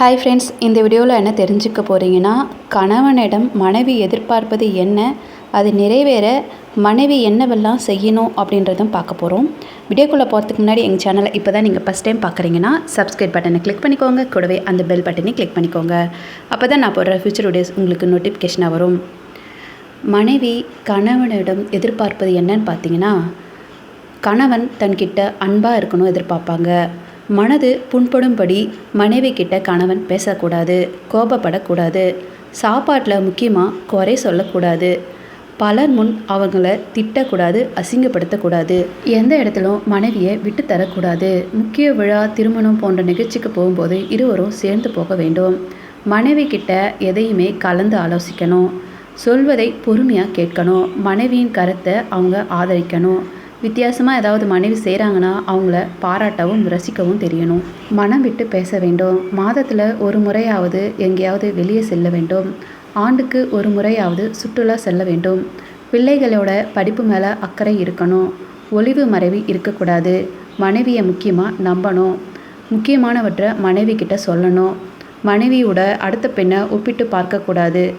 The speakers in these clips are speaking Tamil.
ஹாய் ஃப்ரெண்ட்ஸ் இந்த வீடியோவில் என்ன தெரிஞ்சுக்க போகிறீங்கன்னா கணவனிடம் மனைவி எதிர்பார்ப்பது என்ன அது நிறைவேற மனைவி என்னவெல்லாம் செய்யணும் அப்படின்றதும் பார்க்க போகிறோம் வீடியோக்குள்ளே போகிறதுக்கு முன்னாடி எங்கள் சேனலை இப்போ தான் நீங்கள் ஃபஸ்ட் டைம் பார்க்குறீங்கன்னா சப்ஸ்கிரைப் பட்டனை கிளிக் பண்ணிக்கோங்க. கூடவே அந்த பெல் பட்டனை கிளிக் பண்ணிக்கோங்க. அப்போ தான் நான் போடுற ஃபியூச்சர் வீடியோஸ் உங்களுக்கு நோட்டிஃபிகேஷனாக வரும். மனைவி கணவனிடம் எதிர்பார்ப்பது என்னன்னு பார்த்தீங்கன்னா கணவன் தன்கிட்ட அன்பாக இருக்கணும் எதிர்பார்ப்பாங்க. மனது புண்படும்படி மனைவி கிட்ட கணவன் பேசக்கூடாது கோபப்படக்கூடாது. சாப்பாட்டில் முக்கியமாக குறை சொல்லக்கூடாது. பலர் முன் அவங்கள திட்டக்கூடாது அசிங்கப்படுத்தக்கூடாது. எந்த இடத்திலும் மனைவியை விட்டு தரக்கூடாது. முக்கிய விழா திருமணம் போன்ற நிகழ்ச்சிக்கு போகும்போது இருவரும் சேர்ந்து போக வேண்டும். மனைவி கிட்ட எதையுமே கலந்து ஆலோசிக்கணும். சொல்வதை பொறுமையாக கேட்கணும். மனைவியின் கருத்தை அவங்க ஆதரிக்கணும். வித்தியாசமாக ஏதாவது மனைவி செய்கிறாங்கன்னா அவங்கள பாராட்டவும் ரசிக்கவும் தெரியணும். மனம் விட்டு பேச வேண்டும். மாதத்தில் ஒரு முறையாவது எங்கேயாவது வெளியே செல்ல வேண்டும். ஆண்டுக்கு ஒரு முறையாவது சுற்றுலா செல்ல வேண்டும். பிள்ளைகளோட படிப்பு மேலே அக்கறை இருக்கணும். ஒளிவு மறைவு இருக்கக்கூடாது. மனைவியை முக்கியமாக நம்பணும். முக்கியமானவற்றை மனைவி கிட்ட சொல்லணும். மனைவியோட அடுத்த பெண்ணை ஒப்பிட்டு பார்க்கக்கூடாது.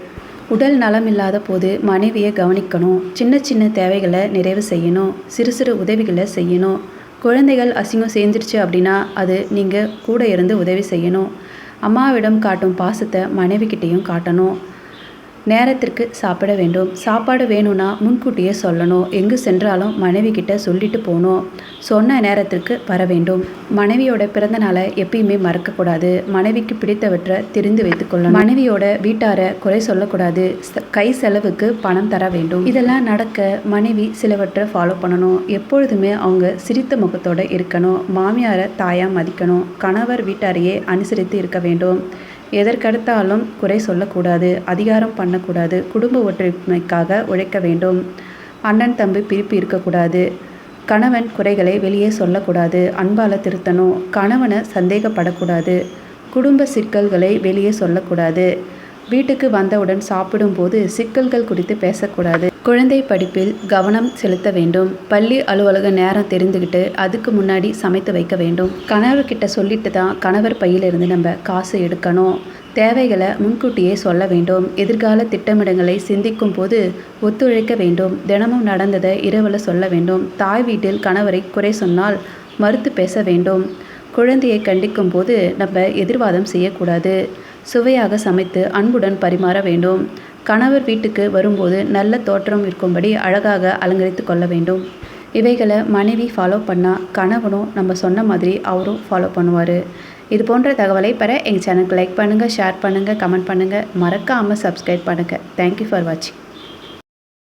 உடல் நலம் இல்லாத போது மனைவியை கவனிக்கணும். சின்ன சின்ன தேவைகளை நிறைவு செய்யணும். சிறு சிறு உதவிகளை செய்யணும். குழந்தைகள் அசிங்கம் சேர்ந்துருச்சு அப்படின்னா அது நீங்கள் கூட இருந்து உதவி செய்யணும். அம்மாவிடம் காட்டும் பாசத்தை மனைவிக்கிட்டேயும் காட்டணும். நேரத்திற்கு சாப்பிட வேண்டும். சாப்பாடு வேணும்னா முன்கூட்டியே சொல்லணும். எங்கு சென்றாலும் மனைவி கிட்ட சொல்லிட்டு போகணும். சொன்ன நேரத்திற்கு வர வேண்டும். மனைவியோட பிறந்த நாளை எப்பயுமே மறக்கக்கூடாது. மனைவிக்கு பிடித்தவற்றை தெரிந்து வைத்துக்கொள்ளணும் மனைவியோட வீட்டாரை குறை சொல்லக்கூடாது. கை செலவுக்கு பணம் தர வேண்டும். இதெல்லாம் நடக்க மனைவி சிலவற்றை ஃபாலோ பண்ணணும். எப்பொழுதுமே அவங்க சிரித்த முகத்தோடு இருக்கணும். மாமியாரை தாயாக மதிக்கணும். கணவர் வீட்டாரையே அனுசரித்து இருக்க வேண்டும். எதற்கெடுத்தாலும் குறை சொல்லக்கூடாது அதிகாரம் பண்ணக்கூடாது குடும்ப ஒற்றுமைக்காக உழைக்க வேண்டும். அண்ணன் தம்பி பிரிப்பு இருக்கக்கூடாது. கணவன் குறைகளை வெளியே சொல்லக்கூடாது. அன்பால் திருத்தணும். கணவனை சந்தேகப்படக்கூடாது. குடும்ப சிக்கல்களை வெளியே சொல்லக்கூடாது. வீட்டுக்கு வந்தவுடன் சாப்பிடும்போது சிக்கல்கள் குறித்து பேசக்கூடாது. குழந்தை படிப்பில் கவனம் செலுத்த வேண்டும். பள்ளி அலுவலக நேரம் தெரிந்துக்கிட்டு அதுக்கு முன்னாடி சமைத்து வைக்க வேண்டும். கணவர்கிட்ட சொல்லிட்டு தான் கணவர் பையிலிருந்து நம்ம காசு எடுக்கணும். தேவைகளை முன்கூட்டியே சொல்ல வேண்டும். எதிர்கால திட்டமிடங்களை சிந்திக்கும் போது ஒத்துழைக்க வேண்டும். தினமும் நடந்ததை இரவில் சொல்ல வேண்டும். தாய் வீட்டில் கணவரை குறை சொன்னால் மறுத்து பேச வேண்டும். குழந்தையை கண்டிக்கும் போது நம்ம எதிர்வாதம் செய்யக்கூடாது. சுவையாக சமைத்து அன்புடன் பரிமாற வேண்டும். கணவர் வீட்டுக்கு வரும்போது நல்ல தோற்றம் இருக்கும்படி அழகாக அலங்கரித்து கொள்ள வேண்டும். இவைகளை மனைவி ஃபாலோ பண்ணால் கணவனும் நம்ம சொன்ன மாதிரி அவரும் ஃபாலோ பண்ணுவார். இது போன்ற தகவலை பெற எங்கள் சேனலுக்கு லைக் பண்ணுங்கள் ஷேர் பண்ணுங்கள் கமெண்ட் பண்ணுங்கள் மறக்காமல் சப்ஸ்கிரைப் பண்ணுங்கள் தேங்க்யூ ஃபார் வாட்சிங்